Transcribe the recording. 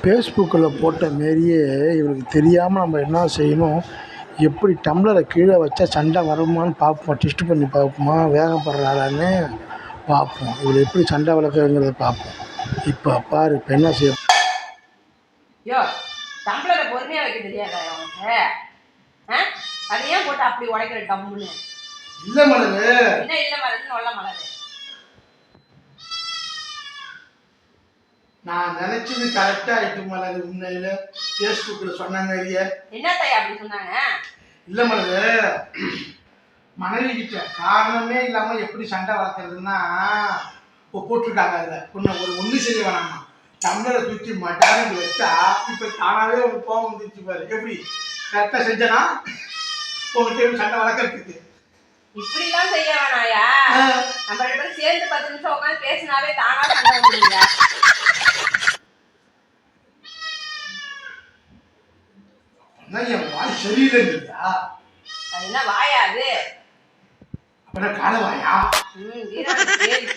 ஃபேஸ்புக்கில் போட்ட மாரியே இவருக்கு தெரியாமல் நம்ம என்ன செய்யணும்? எப்படி டம்ளரை கீழே வச்சா சண்டை வருமான்னு பார்ப்போம். டெஸ்ட் பண்ணி பார்ப்போமா? வேகப்படுறாளான்னு பார்ப்போம். இவர் எப்படி சண்டை வளர்க்குறங்கிறத பார்ப்போம். இப்போ பாரு இப்போ என்ன செய்ய யோ டம்ளரை பொறுமையா வைக்க தெரியாதா உனக்கு? அதை ஏன் போட்டு அப்படி உடைக்கிற டம்முன்னு? இல்லை மலரு. என்ன இல்ல மலர்னு நொல்ல மலர். நான் நினச்சது கரெக்டாக ஆகிட்டு மலர் உண்மையில். ஃபேஸ்புக்கில் சொன்ன மாதிரியே என்ன தாய் அப்படி சொன்னாங்க? இல்லை மலரு மனைவி கிட்ட காரணமே இல்லாமல் எப்படி சண்டை வளர்க்குறதுன்னா இப்போ போட்டிருக்காங்க அதில். கொஞ்சம் ஒரு ஒன்று செய்ய வேணாமா? டம்ளரை தூக்கி மட்டாரம் வச்சா இப்போ தானாகவே ஒரு கோவம் வந்துருச்சு பாரு. எப்படி? கரெக்டாக செஞ்சனா? உங்கள்கிட்ட எப்படி சண்டை வளர்க்குறதுக்கு? இப்படி எல்லாம் செய்ய வேணாயா நம்ம ரெண்டு பேரும் சேர்ந்து பத்து நிமிஷம் உட்காந்து பேசினாவே தானா சண்டை வந்துருங்க அதான் என் வாய் சரியில்லைங்கய்யா? அது என்ன வாயா அது? அப்புறம் காலவாயா? ம் வீராணி கேள்வி